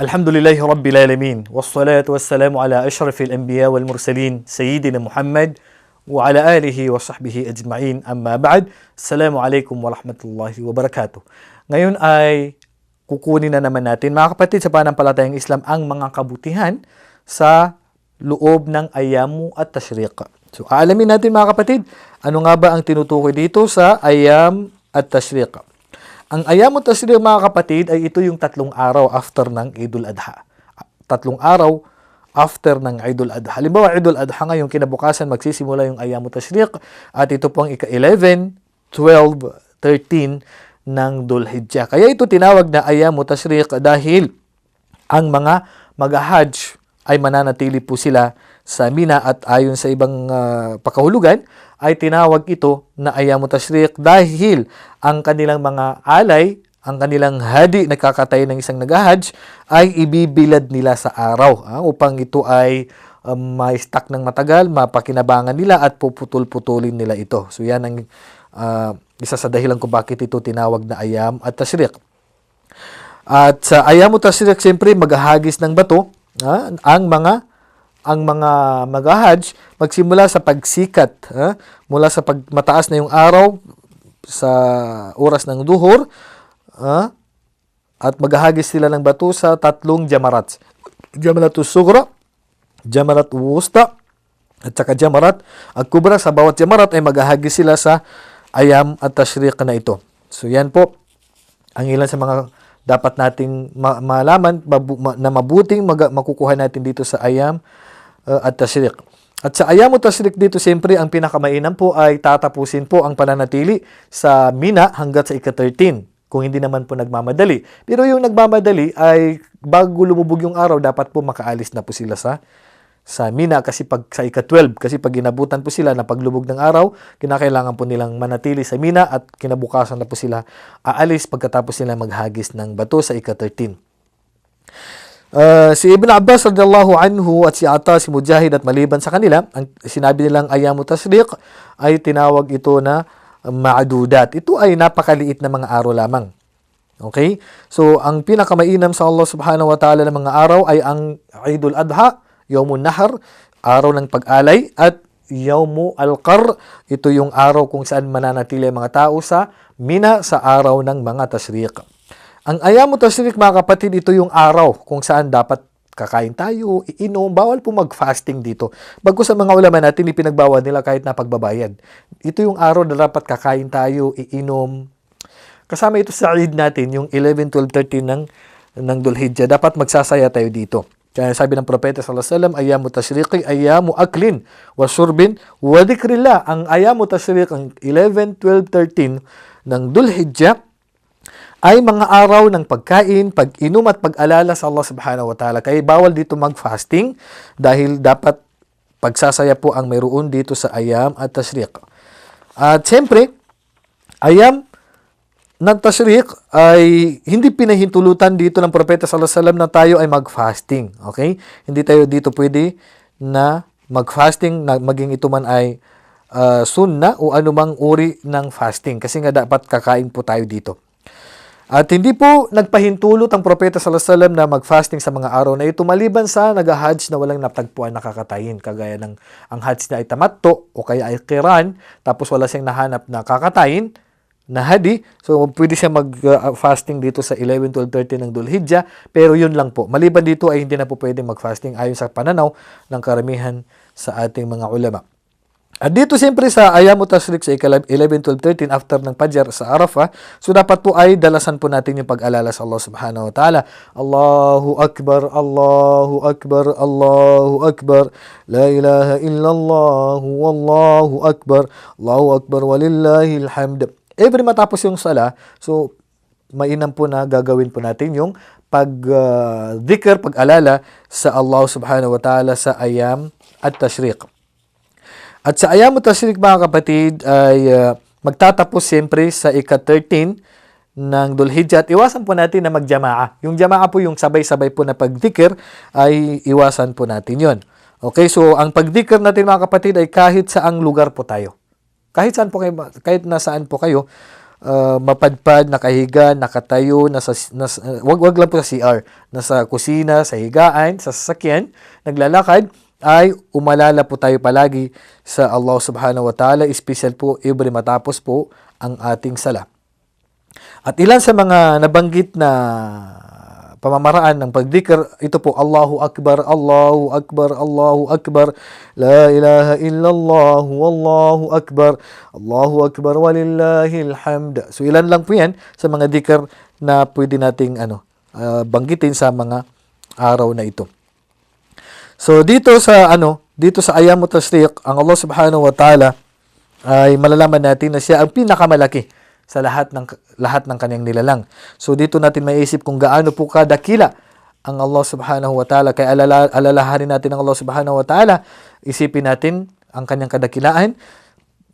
الحمد لله رب العالمين والصلاة والسلام على أشرف الأنبياء والمرسلين سيدنا محمد وعلى آله وصحبه أجمعين أما بعد السلام عليكم ورحمة الله وبركاته Ngayon ay kukunin na naman natin mga kapatid sa panampalatayang Islam ang mga kabutihan sa loob ng ayamu at tashriq. So aalamin natin mga kapatid, ano nga ba ang tinutukoy dito sa ayam at tashriq. Ang ayam at tashriq mga kapatid ay ito yung tatlong araw after ng Idul Adha. Tatlong araw after ng Idul Adha. Halimbawa, Idul Adha ngayon, kinabukasan magsisimula yung ayam at tashriq at ito po ang ika-11, 12, 13 ng Dhul-Hijjah. Kaya ito tinawag na ayamu tashriq dahil ang mga mag-hajj ay mananatili po sila sa Mina at ayon sa ibang uh, pakahulugan ay tinawag ito na ayamu tashriq dahil ang kanilang mga alay, ang kanilang hadi na kakatay ng isang nag-hajj ay ibibilad nila sa araw uh, upang ito ay um, may stock ng matagal, mapakinabangan nila at puputol-putulin nila ito. So yan ang uh, isa sa dahilan kung bakit ito tinawag na ayam at tashriq. At sa ayam at tashriq, siyempre maghahagis ng bato ha, ang mga ang mga mag-hajj magsimula sa pagsikat ha, mula sa pagmataas na yung araw sa oras ng duhur ha, at maghahagis sila ng bato sa tatlong jamarat. Jamaratus sugra, jamarat wusta, at saka jamarat at kubra sa bawat jamarat ay maghahagis sila sa ayam at tashriq na ito. So yan po ang ilan sa mga dapat nating ma- malaman na mabuting makukuha natin dito sa ayam uh, at tashriq. At sa ayam at tashriq dito siyempre ang pinakamainam po ay tatapusin po ang pananatili sa Mina hanggat sa ika-13 kung hindi naman po nagmamadali. Pero yung nagmamadali ay bago lumubog yung araw dapat po makaalis na po sila sa sa Mina kasi pag sa ika-12 kasi pag inabutan po sila na paglubog ng araw, kinakailangan po nilang manatili sa Mina at kinabukasan na po sila aalis pagkatapos nila maghagis ng bato sa ika-13. Uh, si Ibn Abbas radiyallahu anhu at si Ata, si Mujahid at maliban sa kanila, ang sinabi nilang ayamu tasriq ay tinawag ito na ma'adudat. Ito ay napakaliit na mga araw lamang. Okay? So, ang pinakamainam sa Allah subhanahu wa ta'ala ng mga araw ay ang Eidul Adha, Yawmun Nahar, araw ng pag-alay, at Yawmu Al-Qar, ito yung araw kung saan mananatili ang mga tao sa Mina sa araw ng mga tasriq. Ang ayamu tasriq mga kapatid, ito yung araw kung saan dapat kakain tayo, iinom, bawal po mag-fasting dito. Bago sa mga ulama natin, ipinagbawal nila kahit na pagbabayad. Ito yung araw na dapat kakain tayo, iinom. Kasama ito sa Eid natin, yung 11, 12, 13 ng, ng Dhul-Hijjah. Dapat magsasaya tayo dito. Kaya sabi ng Propeta sallallahu alaihi wasallam, ayamu tashriqi, ayamu aklin, wa surbin, wa dhikrillah. Ang ayamu tashriq, ang 11, 12, 13 ng Dhul-Hijjah, ay mga araw ng pagkain, pag-inom at pag-alala sa Allah subhanahu wa ta'ala. Kaya bawal dito mag-fasting dahil dapat pagsasaya po ang mayroon dito sa ayam at tashriq. At siyempre, ayam ng tashriq ay hindi pinahintulutan dito ng propeta sallallahu alaihi wasallam na tayo ay mag-fasting. Okay? Hindi tayo dito pwede na mag-fasting na maging ito man ay uh, sunna o anumang uri ng fasting kasi nga dapat kakain po tayo dito. At hindi po nagpahintulot ang propeta sallallahu na mag-fasting sa mga araw na ito maliban sa nag-hajj na walang napagpuan nakakatayin kagaya ng ang hajj na ay tamatto o kaya ay qiran tapos wala siyang nahanap na kakatayin na hadi. So pwede siya mag-fasting dito sa 11, 12, 13 ng Dhul-Hijjah pero yun lang po. Maliban dito ay hindi na po pwedeng mag-fasting ayon sa pananaw ng karamihan sa ating mga ulama. At dito siyempre sa Ayamu Tashrik sa 11, 12, 13 after ng Pajar sa Arafah, so dapat po ay dalasan po natin yung pag-alala sa Allah subhanahu wa ta'ala. Allahu Akbar, Allahu Akbar, Allahu Akbar, La ilaha illallah, Wallahu Akbar, Allahu Akbar, walillahil hamd. Every matapos yung sala, so mainam po na gagawin po natin yung pag-dhikr, uh, pag-alala sa Allah subhanahu wa ta'ala sa Ayam at Tashriq. At sa Ayam Tashrik mga kapatid ay uh, magtatapos siyempre sa ika-13 ng Dulhijjah at iwasan po natin na magjamaa. Yung jamaa po yung sabay-sabay po na pagdikir ay iwasan po natin yon. Okay, so ang pagdikir natin mga kapatid ay kahit saang lugar po tayo. Kahit saan po kayo, kahit nasaan po kayo, uh, mapadpad, nakahiga, nakatayo, nasa, nasa uh, wag wag lang po sa CR, nasa kusina, sa higaan, sa sasakyan, naglalakad ay umalala po tayo palagi sa Allah Subhanahu wa Ta'ala, special po every matapos po ang ating sala. At ilan sa mga nabanggit na pamamaraan ng pagdikr, ito po, Allahu Akbar, Allahu Akbar, Allahu Akbar, La ilaha illallah, Wallahu Akbar, Allahu Akbar, walillahil hamd. So ilan lang po yan sa mga dikr na pwede nating ano, uh, banggitin sa mga araw na ito. So dito sa ano, dito sa ayam tasdiq, ang Allah Subhanahu wa Ta'ala ay malalaman natin na siya ang pinakamalaki sa lahat ng lahat ng kanyang nilalang. So dito natin maiisip kung gaano po kadakila ang Allah Subhanahu wa Ta'ala. Kaya alala, alalahanin natin ang Allah Subhanahu wa Ta'ala. Isipin natin ang kanyang kadakilaan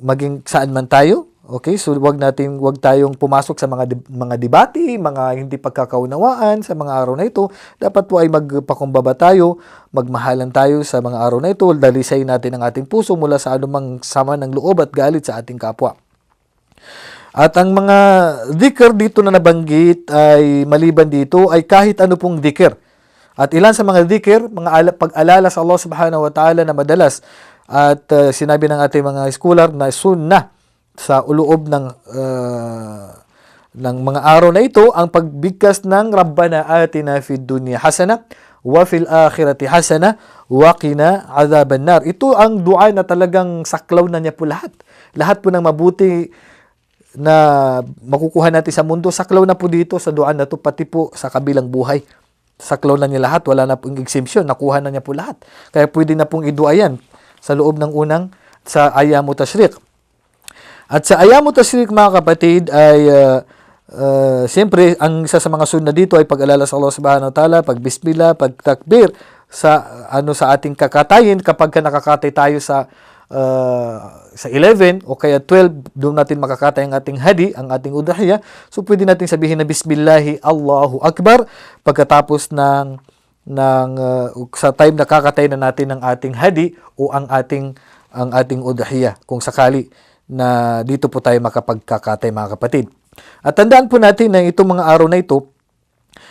maging saan man tayo. Okay? So wag natin wag tayong pumasok sa mga mga debate, mga hindi pagkakaunawaan sa mga araw na ito. Dapat po ay magpakumbaba tayo, magmahalan tayo sa mga araw na ito. Dalisay natin ang ating puso mula sa anumang sama ng loob at galit sa ating kapwa. At ang mga dhikr dito na nabanggit ay maliban dito ay kahit ano pong dhikr. At ilan sa mga dhikr, mga ala, pag-alala sa Allah Subhanahu wa Ta'ala na madalas at uh, sinabi ng ating mga scholar na sunnah sa uloob ng uh, ng mga araw na ito ang pagbigkas ng Rabbana atina fid dunya hasana wa fil akhirati hasana wa qina adhaban nar. Ito ang dua na talagang saklaw na niya po lahat. Lahat po ng mabuti na makukuha natin sa mundo, saklaw na po dito sa duaan na to, pati po sa kabilang buhay. Saklaw na niya lahat, wala na pong exemption, nakuha na niya po lahat. Kaya pwede na pong idua yan sa loob ng unang sa ayamu tashriq. At sa ayamu tashriq mga kapatid ay uh, uh, siyempre ang isa sa mga sunna dito ay pag-alala sa Allah subhanahu wa ta'ala, pag-bismillah, pag-takbir sa ano sa ating kakatayin kapag ka nakakatay tayo sa uh, sa 11 o kaya 12, doon natin makakatay ang ating hadi, ang ating udahya. So, pwede natin sabihin na Bismillahi Allahu Akbar pagkatapos ng ng uh, sa time na kakatay na natin ng ating hadi o ang ating ang ating udahya kung sakali na dito po tayo makapagkakatay mga kapatid. At tandaan po natin na itong mga araw na ito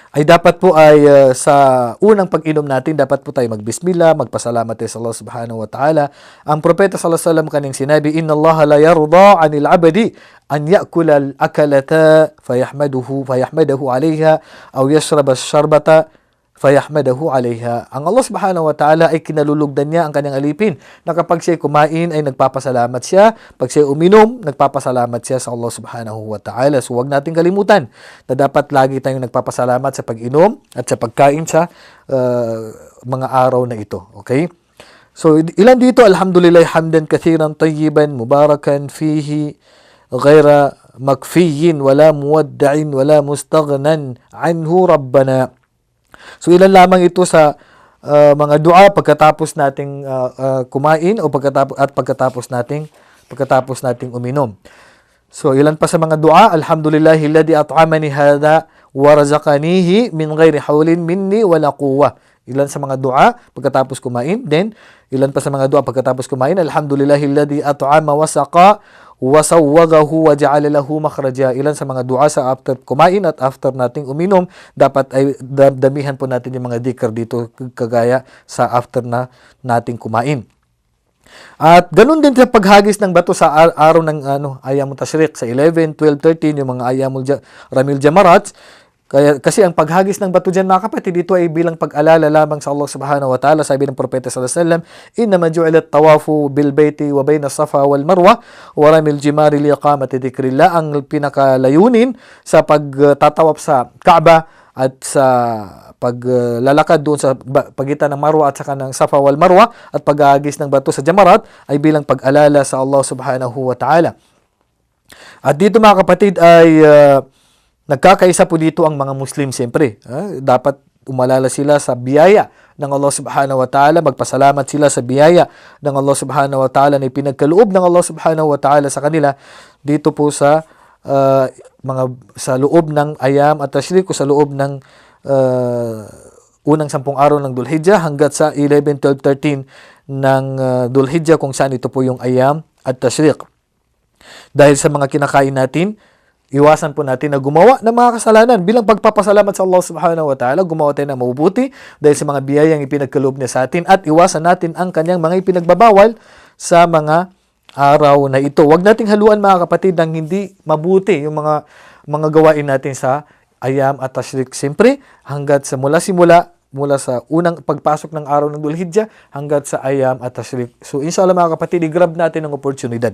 ay dapat po ay uh, sa unang pag-inom natin, dapat po tayo magbismillah, magpasalamat sa Allah subhanahu wa ta'ala. Ang propeta sallallahu alaihi wasallam kaning sinabi, Inna Allah la yarda anil abadi an ya'kula al-akalata fayahmaduhu fayahmadahu alayha aw yashraba ash-sharbata fayahmadahu alaiha. Ang Allah subhanahu wa ta'ala ay kinalulugdan niya ang kanyang alipin na kapag siya kumain ay nagpapasalamat siya, pag siya uminom, nagpapasalamat siya sa Allah subhanahu wa ta'ala. So huwag natin kalimutan na dapat lagi tayong nagpapasalamat sa pag-inom at sa pagkain sa uh, mga araw na ito. Okay? So ilan dito, alhamdulillah, hamdan kathiran tayyiban, mubarakan fihi, غير مكفي ولا مودع ولا مستغنى عنه ربنا So ilan lamang ito sa uh, mga dua pagkatapos nating uh, uh, kumain o pagkatapos at pagkatapos nating pagkatapos nating uminom. So ilan pa sa mga dua, alhamdulillahilladzi at'amani hadha wa razaqanihi min ghairi hawlin minni wala quwwa. Ilan sa mga dua pagkatapos kumain, then ilan pa sa mga dua pagkatapos kumain, alhamdulillahilladzi at'ama wa saqa wasawwagahu wa ja'ala lahu makhraja. Ilan sa mga dua sa after kumain at after nating uminom, dapat ay damihan po natin yung mga dhikr dito kagaya sa after na nating kumain. At ganun din sa paghagis ng bato sa araw ng ano, ayamul tashriq sa 11, 12, 13 yung mga ayamul ramil jamarats kaya, kasi ang paghagis ng bato dyan mga kapatid, dito ay bilang pag-alala lamang sa Allah subhanahu wa ta'ala. Sabi ng Propeta sallallahu alaihi wasallam, Inna maju'ilat tawafu bil bayti wa bayna safa wal marwa wa ramil jimari li iqamati dhikrillah. Ang pinakalayunin sa pagtatawap sa Kaaba at sa paglalakad doon sa pagitan ng Marwa at saka ng Safa wal Marwa at paghagis ng bato sa Jamarat ay bilang pag-alala sa Allah subhanahu wa ta'ala. At dito mga kapatid ay uh, Nagkakaisa po dito ang mga Muslim siyempre. Dapat umalala sila sa biyaya ng Allah subhanahu wa ta'ala, magpasalamat sila sa biyaya ng Allah subhanahu wa ta'ala na pinagkaloob ng Allah subhanahu wa ta'ala sa kanila dito po sa uh, mga sa loob ng ayam at tashrik o sa loob ng uh, unang sampung araw ng Dulhijjah hanggat sa 11, 12, 13 ng uh, Dulhijjah kung saan ito po yung ayam at tashrik. Dahil sa mga kinakain natin, iwasan po natin na gumawa ng mga kasalanan bilang pagpapasalamat sa Allah subhanahu wa ta'ala, gumawa tayo ng mabubuti dahil sa mga biyayang ipinagkaloob niya sa atin at iwasan natin ang kanyang mga ipinagbabawal sa mga araw na ito. Huwag nating haluan mga kapatid ng hindi mabuti yung mga mga gawain natin sa ayam at tashrik. Siyempre, hanggat sa mula simula, mula sa unang pagpasok ng araw ng Dulhijjah hanggat sa ayam at tashrik. So inshallah mga kapatid, i-grab natin ang oportunidad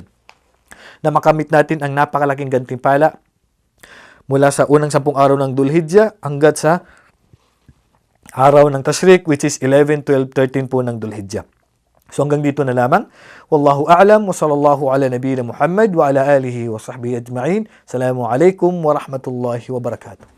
na makamit natin ang napakalaking gantimpala mula sa unang sampung araw ng Dulhijjah hanggat sa araw ng Tashrik which is 11, 12, 13 po ng Dulhijjah. So hanggang dito na lamang. Wallahu a'lam wa sallallahu ala nabiyina Muhammad wa ala alihi wa sahbihi ajma'in. Assalamu alaikum wa rahmatullahi wa barakatuh.